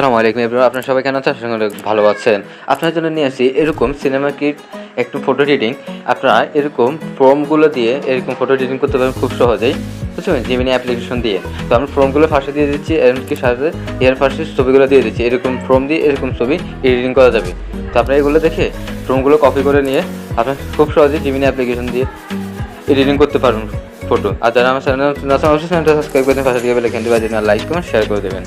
আসসালামু আলাইকুম এবার আপনার সবাই কেন আছেন? আশা ভালো আছেন। আপনার জন্য নিয়ে আসি এরকম সিনেমা কিট একটু ফটো এডিটিং আপনারা এরকম ফর্মগুলো দিয়ে এরকম ফটো এডিটিং করতে পারেন খুব সহজেই। বুঝছেন জিমিনি অ্যাপ্লিকেশন দিয়ে। তো আমি ফর্মগুলো ফার্স্টে দিয়ে দিচ্ছি এমনকি সাথে এর ফার্স্টে ছবিগুলো দিয়ে দিচ্ছি। এরকম ফর্ম দিয়ে এরকম ছবি এডিটিং করা যাবে। তো আপনারা এগুলো দেখে ফর্মগুলো কপি করে নিয়ে আপনার খুব সহজেই জিমিনি অ্যাপ্লিকেশন দিয়ে এডিটিং করতে পারবেন ফটো আর যারা আমার চ্যানেল অবশ্যই চ্যানেলটা সাবস্ক্রাইব করে দেবেন পাশে দিয়ে বাজিয়ে লাইক কমেন্ট শেয়ার করে দেবেন।